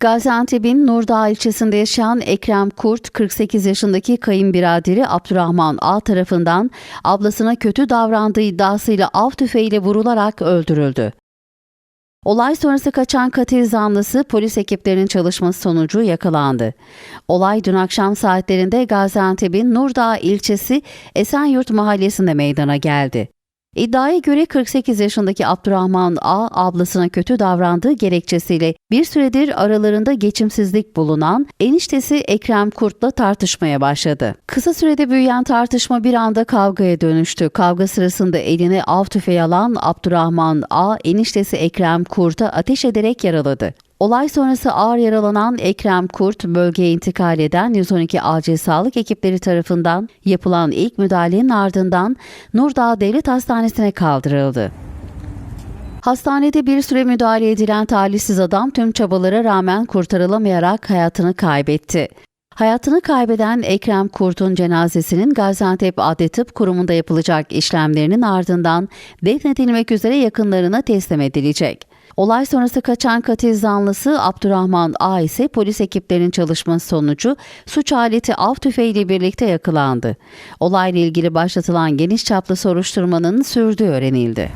Gaziantep'in Nurdağ ilçesinde yaşayan Ekrem Kurt, 48 yaşındaki kayınbiraderi Abdurrahman A tarafından ablasına kötü davrandığı iddiasıyla av tüfeğiyle vurularak öldürüldü. Olay sonrası kaçan katil zanlısı polis ekiplerinin çalışması sonucu yakalandı. Olay dün akşam saatlerinde Gaziantep'in Nurdağ ilçesi Esenyurt mahallesinde meydana geldi. İddiaya göre 48 yaşındaki Abdurrahman A ablasına kötü davrandığı gerekçesiyle bir süredir aralarında geçimsizlik bulunan eniştesi Ekrem Kurt'la tartışmaya başladı. Kısa sürede büyüyen tartışma bir anda kavgaya dönüştü. Kavga sırasında eline av tüfeği alan Abdurrahman A eniştesi Ekrem Kurt'a ateş ederek yaraladı. Olay sonrası ağır yaralanan Ekrem Kurt bölgeye intikal eden 112 acil sağlık ekipleri tarafından yapılan ilk müdahalenin ardından Nurdağ Devlet Hastanesi'ne kaldırıldı. Hastanede bir süre müdahale edilen talihsiz adam tüm çabalara rağmen kurtarılamayarak hayatını kaybetti. Hayatını kaybeden Ekrem Kurt'un cenazesinin Gaziantep Adli Tıp Kurumu'nda yapılacak işlemlerinin ardından defnedilmek üzere yakınlarına teslim edilecek. Olay sonrası kaçan katil zanlısı Abdurrahman A ise polis ekiplerinin çalışması sonucu suç aleti av tüfeğiyle birlikte yakalandı. Olayla ilgili başlatılan geniş çaplı soruşturmanın sürdüğü öğrenildi.